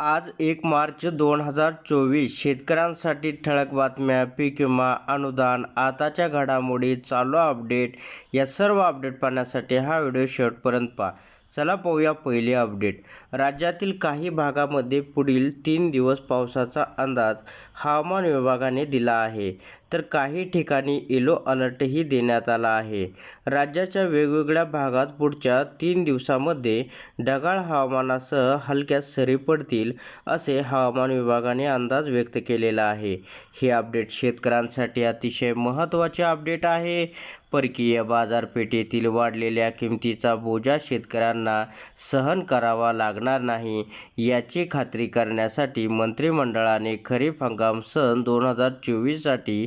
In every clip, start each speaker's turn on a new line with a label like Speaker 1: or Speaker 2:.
Speaker 1: आज एक मार्च दोन हजार चोवीस. शेतकऱ्यांसाठी ठळक बातम्या पीक विमा अनुदान आताच्या घडामोडी चालू अपडेट या सर्व अपडेट पाहण्यासाठी हा व्हिडिओ शेवटपर्यंत पहा. चला पाहूया पहिले अपडेट. राज्यातील काही भागामध्ये पुढील तीन दिवस पावसाचा अंदाज हवामान विभागाने दिला आहे. तर काही ठिकाणी येलो अलर्टही देण्यात आला आहे. राज्याच्या वेगवेगळ्या भागात पुढच्या तीन दिवसामध्ये ढगाळ हवामानासह हलक्या सरी पडतील असे हवामान विभागाने अंदाज व्यक्त केलेला आहे. हे अपडेट शेतकऱ्यांसाठी अतिशय महत्त्वाचे अपडेट आहे. परकीय बाजारपेठेतील वाढलेल्या किमतीचा बोजा शेतकऱ्यांना सहन करावा लागणार नाही याची खात्री करण्यासाठी मंत्रिमंडळाने खरीप हंगाम सन दोन हजार चोवीससाठी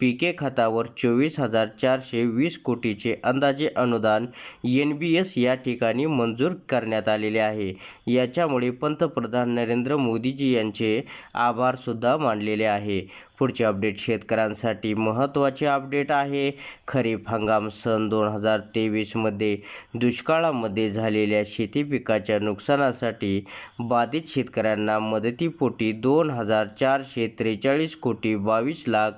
Speaker 1: पिके खतावर चोवीस हजार चारशे वीस कोटीचे अंदाजे अनुदान एन बी एस या ठिकाणी मंजूर करण्यात आलेले आहे. याच्यामुळे पंतप्रधान नरेंद्र मोदीजी यांचे आभारसुद्धा मानलेले आहे. पुढचे अपडेट शेतकऱ्यांसाठी महत्त्वाचे अपडेट आहे. खरीप हंगाम सन दोन हजार तेवीसमध्ये दुष्काळामध्ये झालेल्या शेती पिकाच्या नुकसानासाठी बाधित शेतकऱ्यांना मदतीपोटी दोन हजार चारशे त्रेचाळीस कोटी बावीस लाख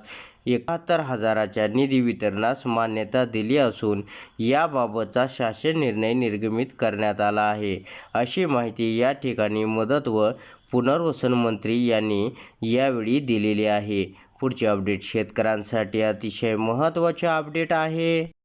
Speaker 1: एक एकाहत्तर हजाराच्या निधी वितरणास मान्यता दिली असून याबाबतचा शासन निर्णय निर्गमित करण्यात आला आहे. अशी माहिती या ठिकाणी मदत व पुनर्वसन मंत्री यांनी यावेळी दिलेली आहे. पुढचे अपडेट शेतकऱ्यांसाठी अतिशय महत्त्वाचे अपडेट आहे.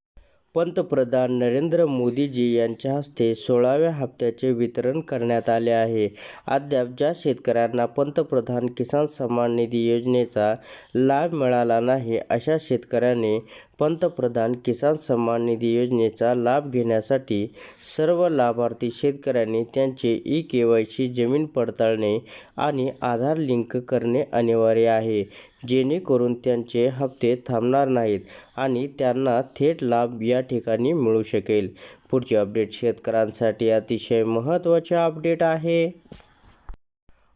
Speaker 1: पंतप्रधान नरेंद्र मोदीजी यांच्या हस्ते सोळाव्या हप्त्याचे वितरण करण्यात आले आहे. अद्याप ज्या शेतकऱ्यांना पंतप्रधान किसान सन्मान निधी योजनेचा लाभ मिळाला नाही अशा शेतकऱ्यांनी पंतप्रधान किसान सन्मान निधी योजनेचा लाभ घेण्यासाठी सर्व लाभार्थी शेतकऱ्यांनी त्यांचे ई के वाय सी जमीन पडताळणे आणि आधार लिंक करणे अनिवार्य आहे. जेणेकरून त्यांचे हप्ते थांबणार नाहीत आणि त्यांना थेट लाभ या ठिकाणी मिळू शकेल. पुढचे अपडेट शेतकऱ्यांसाठी अतिशय महत्त्वाचे अपडेट आहे.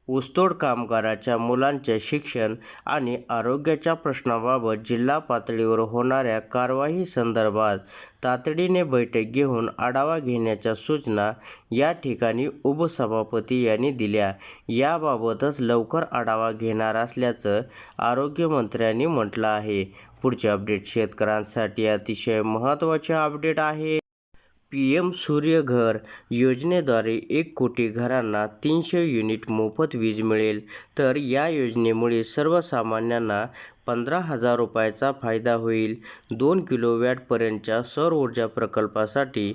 Speaker 1: ऊसतोड कामगाराच्या मुलांचे शिक्षण आणि आरोग्याच्या प्रश्नाबाबत जिल्हा पातळीवर होणाऱ्या कारवाई संदर्भात तातडीने बैठक घेऊन आढावा घेण्याच्या सूचना या ठिकाणी उपसभापती यांनी दिल्या. याबाबतच लवकर आढावा घेणार असल्याचं आरोग्यमंत्र्यांनी म्हटलं आहे. पुढचे अपडेट शेतकऱ्यांसाठी अतिशय महत्त्वाचे अपडेट आहे. पी एम सूर्यघर योजनेद्वारे एक कोटी घरांना तीनशे युनिट मोफत वीज मिळेल. तर या योजनेमुळे सर्वसामान्यांना पंधरा हजार रुपयाचा फायदा होईल. दोन किलोवॅटपर्यंतच्या सौर ऊर्जा प्रकल्पासाठी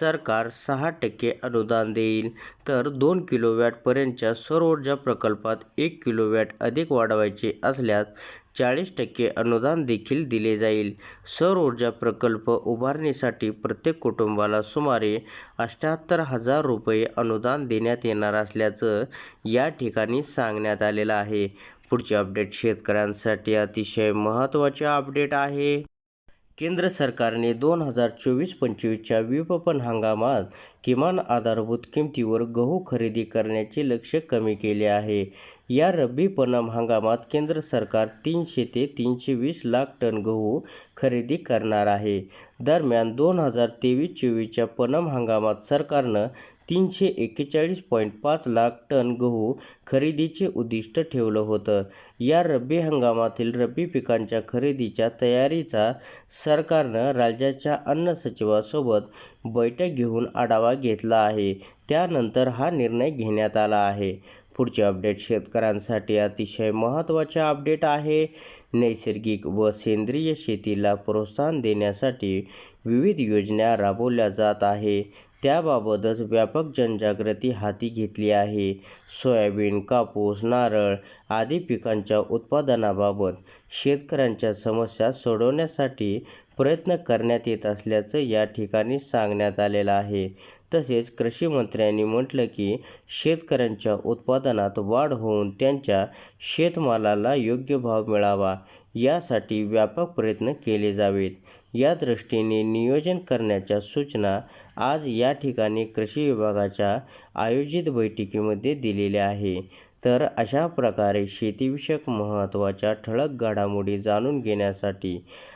Speaker 1: सरकार सहा टक्के अनुदान देईल. तर दोन किलोवॅटपर्यंतच्या सौर ऊर्जा प्रकल्पात एक किलोवॅट अधिक वाढवायचे असल्यास चाळीस टक्के अनुदान देखील दिले जाईल. सौर ऊर्जा प्रकल्प उभारणीसाठी प्रत्येक कुटुंबाला सुमारे अठ्ठ्याहत्तर हजार रुपये अनुदान देण्यात येणार असल्याचं या ठिकाणी सांगण्यात आलेलं आहे. पुढचे अपडेट शेतकऱ्यांसाठी अतिशय महत्त्वाचे अपडेट आहे. केंद्र सरकारने दोन हजार चोवीस पंचवीसच्या विपणन हंगामात किमान आधारभूत किमतीवर गहू खरेदी करण्याचे लक्ष कमी केले आहे. या रब्बी पणम हंगामात केंद्र सरकार तीनशे ते तीनशे वीस लाख टन गहू खरेदी करणार आहे. दरम्यान दोन हजार तेवीस चोवीसच्या पणम हंगामात सरकारनं तीनशे एक्केचाळीस पॉईंट पाच लाख टन गहू खरेदीचे उद्दिष्ट ठेवलं होतं. या रब्बी हंगामातील रब्बी पिकांच्या खरेदीच्या तयारीचा सरकारनं राज्याच्या अन्न सचिवासोबत बैठक घेऊन आढावा घेतला आहे. त्यानंतर हा निर्णय घेण्यात आला आहे. पुढचे अपडेट शेतकऱ्यांसाठी अतिशय महत्त्वाचे अपडेट आहे. नैसर्गिक व सेंद्रिय शेतीला प्रोत्साहन देण्यासाठी विविध योजना राबवल्या जात आहे. त्याबाबतच व्यापक जनजागृती हाती घेतली आहे. सोयाबीन कापूस नारळ आदी पिकांच्या उत्पादनाबाबत शेतकऱ्यांच्या समस्या सोडवण्यासाठी प्रयत्न करण्यात येत असल्याचं या ठिकाणी सांगण्यात आलेलं आहे. तसेच कृषी मंत्र्यांनी म्हटलं की शेतकऱ्यांच्या उत्पादनात वाढ होऊन त्यांच्या शेतमालाला योग्य भाव मिळावा यासाठी व्यापक प्रयत्न केले जावेत. या दृष्टीने नियोजन करण्याच्या सूचना आज या ठिकाणी कृषी विभागाच्या आयोजित बैठकीमध्ये दिलेल्या आहे. तर अशा प्रकारे शेतीविषयक महत्त्वाच्या ठळक घडामोडी जाणून घेण्यासाठी